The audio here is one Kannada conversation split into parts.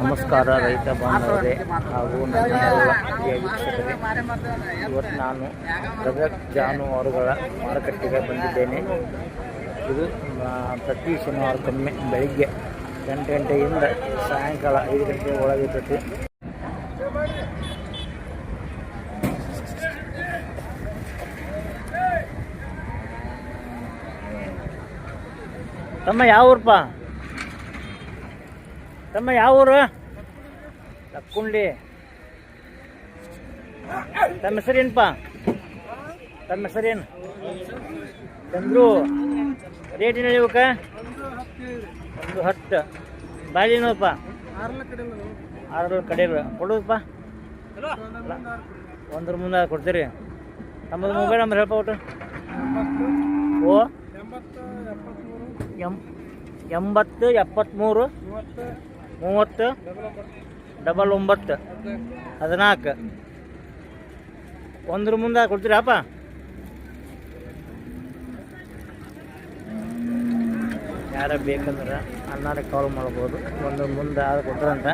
ನಮಸ್ಕಾರ, ರೈತ ಬಾಂಧವರೇ ಹಾಗೂ ನನ್ನ ಇವತ್ತು ನಾನು ಗದಗ ಜಾನುವಾರುಗಳ ಮಾರುಕಟ್ಟೆಗೆ ಬಂದಿದ್ದೇನೆ. ಇದು ಪ್ರತಿ ಶನಿವಾರಕ್ಕೊಮ್ಮೆ ಬೆಳಿಗ್ಗೆ ಎಂಟು ಗಂಟೆಯಿಂದ ಸಾಯಂಕಾಲ ಐದು ಗಂಟೆ ಒಳಗಿರ್ತೈತಿ ತಮ್ಮ ಯಾವ ಊರಪ್ಪ ತಮ್ಮ ಯಾವ ಊರು ಲಕ್ಕುಂಡಿ. ತಮ್ಮ ಹೆಸರೇನಪ್ಪ ತಮ್ಮ ಹೆಸರೇನು? ಚಂದ್ರು. ರೇಟ್ ಏನು ಒಂದು ಹತ್ತು. ಬಾಜಿನಪ್ಪ ಆರು ಕಡೆ ಕೊಡೋದಪ್ಪ. ಒಂದ್ರ ಮುಂದೆ ಕೊಡ್ತೀರಿ. ನಮ್ಮದು ಮೊಬೈಲ್ ನಂಬರ್ ಹೇಳಪ್ಪ ಒಟ್ಟು. ಓ. ಎಂಬತ್ತು ಎಪ್ಪತ್ತ್ಮೂರು ಮೂವತ್ತು ಡಬಲ್ ಒಂಬತ್ತು, ಹದಿನಾಲ್ಕು. ಒಂದ್ರ ಮುಂದೆ ಕೊಡ್ತೀರಪ್ಪ ಯಾರ ಬೇಕಂದ್ರೆ ಅನ್ನಾರ ಕಾಲ್ ಮಾಡ್ಬೋದು. ಒಂದ್ರ ಮುಂದೆ ಅದು ಕೊಡ್ತಾರಂತ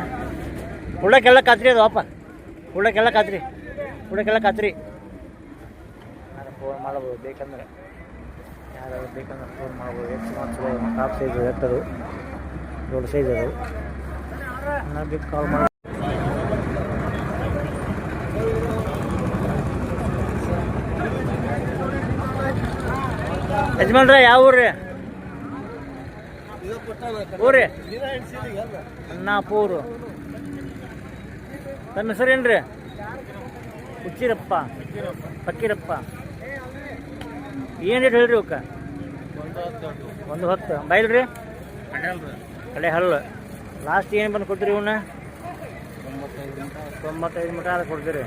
ಉಳ್ಳಕ್ಕೆಲ್ಲ ಕಾತ್ರಿ ಅದು ಅಪ್ಪ. ಕುಳ್ಳಕ್ಕೆಲ್ಲ ಕಾತ್ರಿ. ಕುಳ್ಳಕ್ಕೆಲ್ಲ ಕಾತ್ರಿ. ಫೋನ್ ಮಾಡ್ಬೋದು ಬೇಕಂದ್ರೆ. ಯಾರು ಬೇಕಂದ್ರೆ ಫೋನ್ ಮಾಡ್ಬೋದು. ಎಷ್ಟು ಮಾತ್ರ ಟಾಪ್ ಸೈಜ್ ಎತ್ತದು ದೊಡ್ಡ ಸೈಜ್ ಅದು. ಕಾಲ್ ಮಾಡಿ. ಯಜಮಾನ್ರ ಯಾವ ಊರ್ರಿ? ಊರಿ ಅನ್ನಾಪೂರು ತಮ್ಮ ಹೆಸರೇನ್ರಿ? ಹುಚ್ಚಿರಪ್ಪ ಫಕ್ಕೀರಪ್ಪ ಏನು ರೇಟ್ ಹೇಳ್ರಿ ಅವಕ್ಕ ಒಂದು ಹೊತ್ತು. ಬೈಲ್ರಿ ಕಡೆ ಹಲ್ಲು ಲಾಸ್ಟ್ ಏನು ಬಂದು ಕೊಡ್ತೀರಿ ಇವನ್ನ ತೊಂಬತ್ತೈದು ಮಟ ಅದು ಕೊಡ್ತೀರಿ.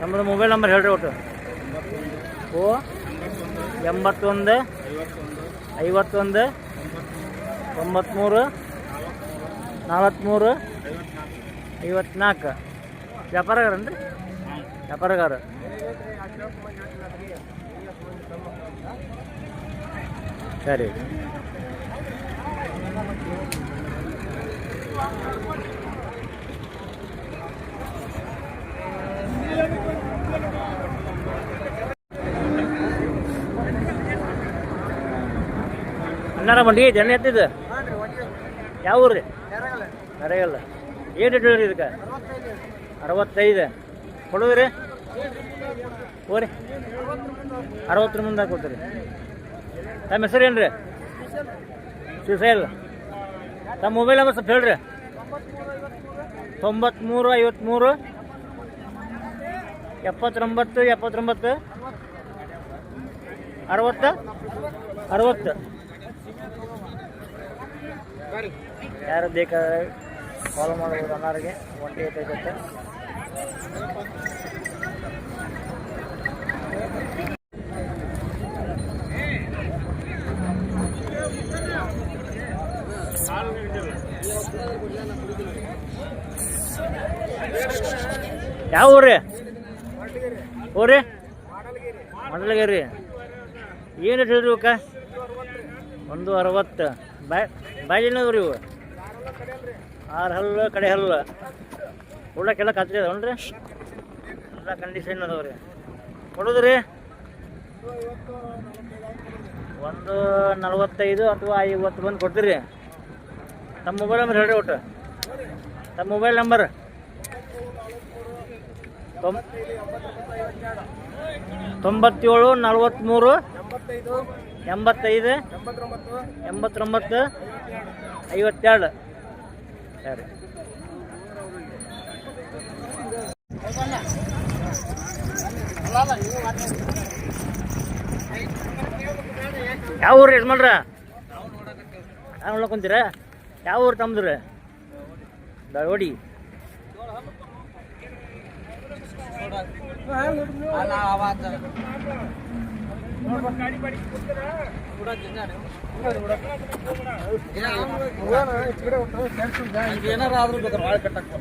ನಮ್ಮದು ಮೊಬೈಲ್ ನಂಬರ್ ಹೇಳ್ರಿ ಒಟ್ಟು. ಓ, ಎಂಬತ್ತೊಂದು, ಐವತ್ತೊಂದು ತೊಂಬತ್ತ್ಮೂರು ನಲವತ್ತ್ಮೂರು ಐವತ್ನಾಲ್ಕು. ವ್ಯಾಪಾರಗಾರನ್ರಿ? ವ್ಯಾಪಾರಗಾರ. ಸರಿ. ಅನ್ನಾರ ಬಂಡಿ ಜನ ಎತ್ತಿದ ಯಾವ ಊರ್ರಿ? ರೀ ನರೇಗಲ್ಲ ಏನು ರೇಟ್ ಇದಕ್ಕೆ? ಅರವತ್ತೈದು. ಕೊಡೋದ್ರಿ? ಹೋರಿ ಅರವತ್ತರ ಮುಂದೆ ಕೊಡ್ತೀರಿ ತಮ್ಮ ಹೆಸರು ಏನು ರೀ ಶಿವಸೈಲ್ ತಮ್ಮ ಮೊಬೈಲ್ ನಂಬರ್ ಸ್ವಲ್ಪ ಹೇಳ್ರಿ. ತೊಂಬತ್ಮೂರು ಐವತ್ತ್ಮೂರು ಎಪ್ಪತ್ತೊಂಬತ್ತು ಎಪ್ಪತ್ತೊಂಬತ್ತು, ಅರವತ್ತು ಅರವತ್ತು. ಯಾರು ಬೇಕಾದ್ರೆ ಕಾಲ್ ಮಾಡ್ಬೋದು ಅನ್ನೋರಿಗೆ ಒಂಟಿ ಐತೆ. ಯಾವ ಊರಿ? ಊರಿ? ಮಂಡಲಗಿರಿ. ಏನು ಹೇಳಿದ್ರಿ ಅಕ್ಕ ಒಂದು ಅರವತ್ತು. ಬಾಯ್ ಬಾಯಿನವ್ರಿ ಇವು? ಆರು ಹಲ್ಲು, ಕಡೆ ಹಲ್ಲು. ಉಳ್ಳಕ್ಕೆಲ್ಲ ಕತ್ರಿ ರೀ? ಎಲ್ಲ ಕಂಡೀಷನ್ ಅದಾವ್ರಿ. ಕೊಡೋದ್ರಿ? ಒಂದು ನಲವತ್ತೈದು ಅಥವಾ ಐವತ್ತು ಬಂದು ಕೊಡ್ತೀರಿ. ತಮ್ಮ ಮೊಬೈಲ್ ನಂಬರ್ ಹೇಳಿ ಒಟ್ಟು. ತಮ್ಮ ಮೊಬೈಲ್ ನಂಬರ್ ತೊಂಬತ್ತೇಳು ನಲ್ವತ್ತ್ಮೂರು ಎಂಬತ್ತೈದು ಎಂಬತ್ತೊಂಬತ್ತು ಐವತ್ತೆರಡು. ಸರಿ. ಯಾವ ಊರು ಯಜಮಾನ್ರ? ಯಾವ ನೋಡ್ಕೊಂತೀರ ಯಾವ ಊರು ತಮ್ದ್ರಿ ದಳವಡಿ ಏನಾರ ಆದ್ರೂ ಬೇಕಾದ್ರೆ ಭಾಳ ಕಟ್ಟಕ್ಕೆ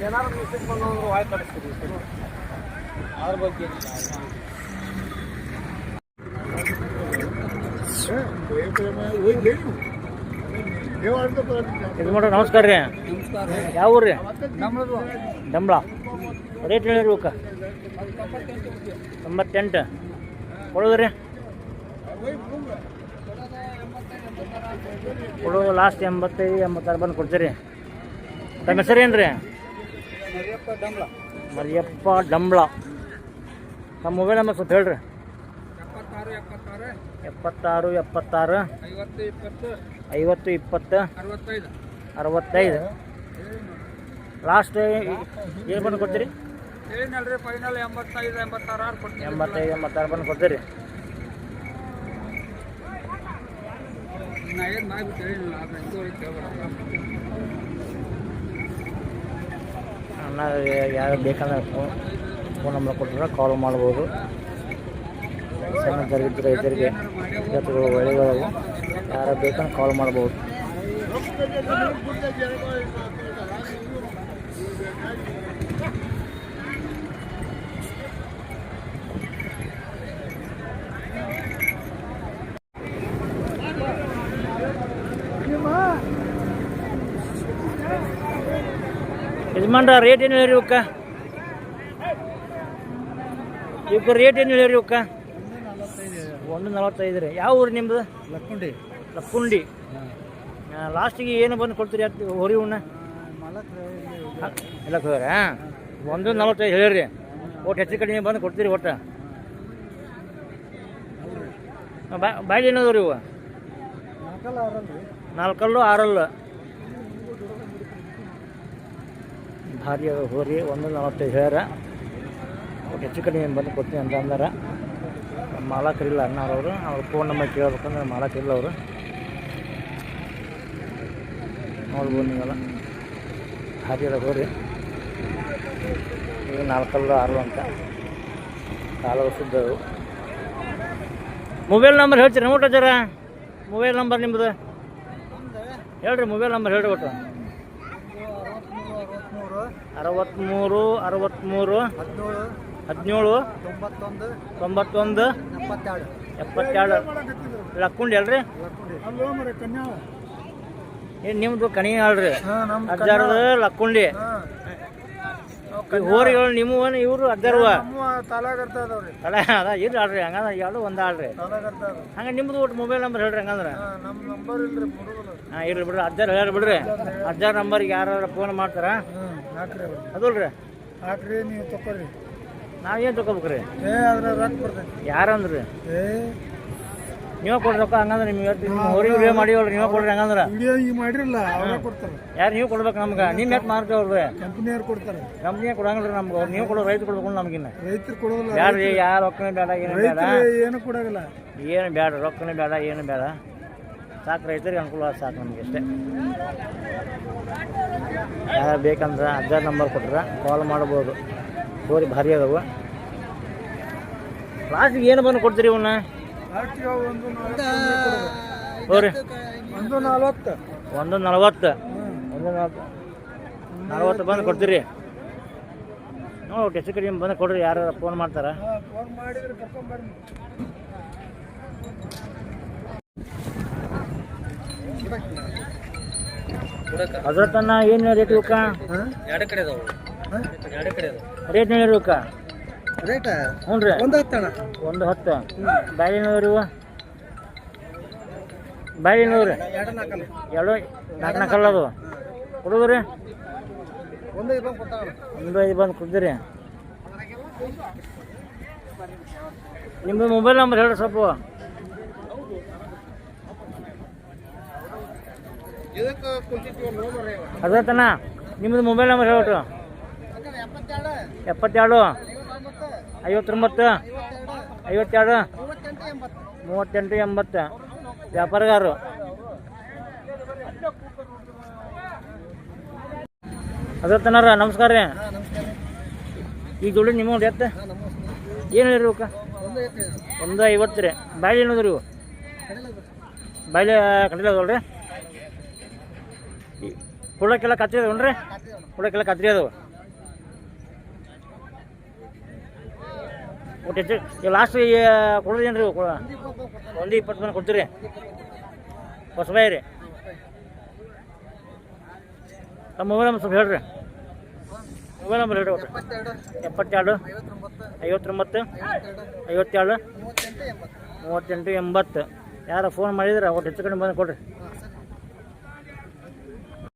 ಏನಾರು ಮಿಸ್ಟೇಕ್ ಬಂದ್ರೆ ಅದ್ರ ಬಗ್ಗೆ ಏನಿಲ್ಲ ಇದು ಮಾಡ್ರಿ ನಮಸ್ಕಾರ ರೀ. ಯಾವ ಊರು ರೀ? ಡಂಬ್ಳ. ರೇಟ್ ಹೇಳಿರಿ ಇವಕ್ಕೆ. ತೊಂಬತ್ತೆಂಟು ಕೊಡೋದು ರೀ. ಕೊಡೋದು ಲಾಸ್ಟ್ ಎಂಬತ್ತೈದು ಎಂಬತ್ತಾರು ಬಂದು ಕೊಡ್ತೀರಿ. ತಮ್ಮ ಹೆಸರು ಏನು ರೀ ಮರಿಯಪ್ಪ ಡಂಬ್ಳ. ಮರಿಯಪ್ಪ ಡಂಬಳ. ತಮ್ಮ ಮೊಬೈಲ್ ನಂಬರ್ ಸ್ವಲ್ಪ ಹೇಳ್ರಿ. ಎಪ್ಪತ್ತಾರು ಎಪ್ಪತ್ತಾರು. ಐವತ್ತು ಇಪ್ಪತ್ತು. ಅರವತ್ತೈದು. ಲಾಸ್ಟ್ ಏನು ಬಂದು ಕೊಡ್ತೀರಿ? ಎಂಬತ್ತೈದು ಎಂಬತ್ತಾರು ಬಂದು ಕೊಡ್ತೀರಿ. ಅಣ್ಣ ಯಾರು ಬೇಕಂದ್ರೆ ಫೋನ್ ಫೋನ್ ನಂಬರ್ ಕೊಟ್ಟರೆ ಕಾಲ್ ಮಾಡ್ಬೋದು. ಸಣ್ಣ ದರಿದ್ರ ರೈತರಿಗೆ ಎತ್ತುಗಳು ಒಳ್ಳೆ ಯಾರು ಬೇಕಂದ್ರೆ ಕಾಲ್ ಮಾಡ್ಬೋದು. ಯಜಮಾನ್ರ ರೇಟ್ ಏನು ಹೇಳಿರಿ ಇವಕ್ಕ? ಇವಕ್ಕೆ ರೇಟ್ ಏನು ಹೇಳಿರಿ ಇವಕ್ಕ? ಒಂದು ನಲವತ್ತೈದು ರೀ. ಯಾವ ಊರು ನಿಮ್ಮದು ಲಕ್ಕುಂಡಿ. ಲಕ್ಕುಂಡಿ. ಲಾಸ್ಟಿಗೆ ಏನು ಬಂದು ಕೊಡ್ತೀರಿ ಅತ್ತ ಹೊರಿ ಉಣ್ಣ ಎಲ್ಲ ಹೋಗ್ಯಾರ ಒಂದು ನಲವತ್ತೈದು ಹೇಳಿರಿ. ಒಟ್ಟು ಹೆಚ್ಚು ಕಡಿಮೆ ಬಂದು ಕೊಡ್ತೀರಿ ಒಟ್ಟು. ಬಾ ಬಾಯ್ಲಿ ರೀ ಇವು ನಾಲ್ಕಲ್ಲ ಆರಲ್ಲು ಭಾರಿ ಹೋರಿ ಒಂದು ನಲವತ್ತೈದು ಹೇಳ್ಯಾರ. ಒಟ್ಟು ಹೆಚ್ಚು ಕಡಿಮೆ ಬಂದು ಕೊಡ್ತೀನಿ ಅಂತ ಅಂದಾರ. ಮಾಲಕರಿಲ್ಲ ಅವರು. ಅವ್ರ ಫೋನ್ ನಂಬರ್ ಕೇಳ್ಬೇಕಂದ್ರೆ ಮಾಲಕರಿಲ್ಲ ಅವರು. ನೋಡ್ಬೋದು ನೀವೆಲ್ಲ. ಅದ ಹೋರಿ. ಇದು ನಾಲ್ಕಲ್ಲ ಆರು ಅಂತ. ಕಾಲ ವರ್ಷದ್ದು ಮೊಬೈಲ್ ನಂಬರ್ ಹೇಳ್ತೀರಿ? ಊಟ ಜರ? ಮೊಬೈಲ್ ನಂಬರ್ ನಿಮ್ಮದು ಹೇಳ್ರಿ ಮೊಬೈಲ್ ನಂಬರ್ ಹೇಳ್ರಿ ಒಟ್ಟು. ಅರವತ್ತ್ಮೂರು ಅರವತ್ತ್ಮೂರು ಅರವತ್ತ್ಮೂರು ಅರವತ್ತ್ಮೂರು ಹದಿನೇಳು. ಹದಿನೇಳು ತೊಂಬತ್ತೊಂದು ತೊಂಬತ್ತೊಂದು ಎಪ್ಪತ್ತೆರಡು. ಎಪ್ಪತ್ತೆರಡು. ಲಕ್ಕುಂಡಿ ಅಲ್ರಿ ಅಲ್ಲೋ ಮರೆ ಕನ್ಯಾ. ಏನು ನಿಮ್ಮದು ಕಣಿ ಅಲ್ರಿ ಹಾಂ ನಮ್ಮ ಅಜ್ಜಾರದ ಲಕ್ಕುಂಡಿ. ಹೋರಿಗಳು ನಿಮ್ಮ ಇವರು ಅಜ್ಜಾರವ ತಲೆ ಅದ ಇರ್ರಿ ಅಲ್ರಿ ಹಂಗಂದ್ರೆ ಎರಡು ಒಂದ ಆಳ್ರಿ. ಹಂಗೆ ನಿಮ್ಮದು ಒಟ್ಟು ಮೊಬೈಲ್ ನಂಬರ್ ಹೇಳ್ರಿ ಹಂಗಂದ್ರೆ. ಹಾಂ ನಮ್ಮ ನಂಬರ್ ಇಲ್ರಿ ಮುರುಗಲ್ಲ ಹಾಂ ಇರ್ಲಿ ಬಿಡ್ರಿ ಅಜ್ಜಾರ್ ಹೇಳ್ರಿ ಬಿಡ್ರಿ. ಅಜ್ಜಾರ ನಂಬರ್ಗೆ ಯಾರು ಫೋನ್ ಮಾಡ್ತಾರ? ಅದಲ್ರಿ. ಹಾಕ್ರಿ ನೀವು ನಾವೇನು ತಗೋಬೇಕ್ರಿ ಏ ಅದ್ರ ರೊಕ್ಕ ಬರ್ತೈತಿ ಯಾರಂದ್ರಿ? ಏ ನೀವೇ ಕೊಡ್ರಿ ರೊಕ್ಕ ಹಂಗಂದ್ರೆ ನಿಮ್ಗೆ ಇವತ್ತು ನಿಮ್ಮ ಹೊರಗೆ ವಿಡಿಯೋ ಮಾಡಿವಲ್ರಿ ನೀವೇ ಕೊಡ್ರಿ ಹಂಗಂದ್ರೆ. ವಿಡಿಯೋ ಈಗ ಮಾಡಿರಲ್ಲ ಅವರೇ ಕೊಡ್ತಾರೆ. ಯಾರು ನೀವು ಕೊಡ್ಬೇಕು ನಮ್ಗೆ ನಿಮ್ಮ ಯಾಕೆ ಮಾರ್ಕವ್ರಿ ಕಂಪ್ನಿಯವ್ರು ಕೊಡ್ತಾರೆ. ಕಂಪ್ನಿಗೆ ಕೊಡಂಗಿಲ್ಲ ನಮ್ಗೆ ಅವ್ರು ನೀವು ಕೊಡೋ ರೈತ ಕೊಡ್ಬೇಕು ನಮಗಿನ್ನ ರೈತರು ಕೊಡೋದಿಲ್ಲ ಬ್ಯಾಡ್ರಿ ಯಾರು ರೊಕ್ಕನೇ ಬೇಡ ಏನು ಬೇಡ. ರೈತರು ಏನು ಕೊಡೋದಿಲ್ಲ ಏನು ಬೇಡ ರೊಕ್ಕನೇ ಬೇಡ ಏನು ಬೇಡ. ಸಾಕು ರೈತರಿಗೆ ಅನುಕೂಲ ಸಾಕು ನಮಗೆ ಅಷ್ಟೇ. ಯಾರು ಬೇಕಂದ್ರೆ ಅದ್ರ ನಂಬರ್ ಕೊಟ್ರೆ ಕಾಲ್ ಮಾಡ್ಬೋದು. ಸೋರಿ ಭಾರಿ ಅದಾವ. ಲಾಸ್ಟಿಗೆ ಏನು ಬಂದು ಕೊಡ್ತೀರಿ ಇವನ್ನ ಒಂದು ಹೋರಿ. ಒಂದು ನಲ್ವತ್ತು. ಒಂದು ನಲವತ್ತು. ಒಂದು ನಲವತ್ತು ನಲವತ್ತು ಬಂದು ಕೊಡ್ತೀರಿ. ನೋಡಿ ಹೆಚ್ಚು ಕಡಿಮೆ ಬಂದು ಕೊಡ್ರಿ ಯಾರು ಫೋನ್ ಮಾಡ್ತಾರ. ಅದ್ರ ತನ್ನ ಏನು ರೇಟ್ ಇವಕ್ಕ? ಎರಡು ಕಡೆ ಅದಾವು ಎರಡು ಕಡೆ ಅದಾವು. ರೇಟ್ ಹೇಳಿ ಇವಕ್ಕ ರೇಟ ಹ್ಞೂ ರೀ. ಒಂದು ಹತ್ತಣ ಒಂದು ಹತ್ತು. ಬ್ಯಾಳಿನವ್ರಿ ಇವು? ಬ್ಯಾಳಿನವ್ರಿ ಎರಡು ನಾಲ್ಕು ನಾಲ್ಕಲ್ಲ ಅದು. ಇಬ್ಬರು ಕೊಟ್ಟಾಗ ಒಂದು ಐದು ಬಂದು ಕೊಡ್ತೀರಿ? ನಿಮ್ಮದು ಮೊಬೈಲ್ ನಂಬರ್ ಹೇಳ್ರಿ ಸ್ವಲ್ಪ. ಅದೇ ಅದ್ರತನ ನಿಮ್ಮದು ಮೊಬೈಲ್ ನಂಬರ್ ಹೇಳ್ಬಿಟ್ರು. ಎಪ್ಪತ್ತೆರಡು. ಐವತ್ತೊಂಬತ್ತು. ಐವತ್ತೆರಡು. ಮೂವತ್ತೆಂಟು ಎಂಬತ್ತು. ವ್ಯಾಪಾರಗಾರು ಎಂಬತ್ತು ವ್ಯಾಪಾರಗಾರರು ಅದ್ರತನಾರ ನಮಸ್ಕಾರ ರೀ. ಈಗ ದುಡ್ಡು ನಿಮ್ಮ ಎತ್ತ? ಏನು ಹೇಳಿರ್ಬೇಕ ಒಂದು ಐವತ್ತು ರೀ. ಬಾಯ್ಲೆ ಏನದ್ರಿ ಇವು? ಬಾಯ್ಲೆ ರೀ ಕುಳ್ಳಕ್ಕೆಲ್ಲ ಕತ್ರಿ ಅದಾವನ್ರಿ? ಕುಳ್ಳಕ್ಕೆಲ್ಲ ಕತ್ರಿ ಅದಾವ. ಒಟ್ಟು ಹೆಚ್ಚು ಈಗ ಲಾಸ್ಟ್ ಕೊಡೋದೇನು ರೀ ಒಂದು ಇಪ್ಪತ್ತು ಮನೆ ಕೊಡ್ತೀರಿ? ಹೊಸಬಾಯಿ ರೀ ನಮ್ಮ ಮೊಬೈಲ್ ನಂಬರ್ ಸ್ವಲ್ಪ ಹೇಳ್ರಿ. ಮೊಬೈಲ್ ನಂಬರ್ ಹೇಳ್ರಿ ಒಟ್ಟು. ಎಪ್ಪತ್ತೆರಡು, ಐವತ್ತೊಂಬತ್ತು, ಐವತ್ತೆರಡು, ಮೂವತ್ತೆಂಟು, ಎಂಬತ್ತು. ಯಾರು ಫೋನ್ ಮಾಡಿದ್ರೆ ಒಟ್ಟು ಹೆಚ್ಚು ಕಡಿಮೆ ಬಂದು ಕೊಡ್ರಿ.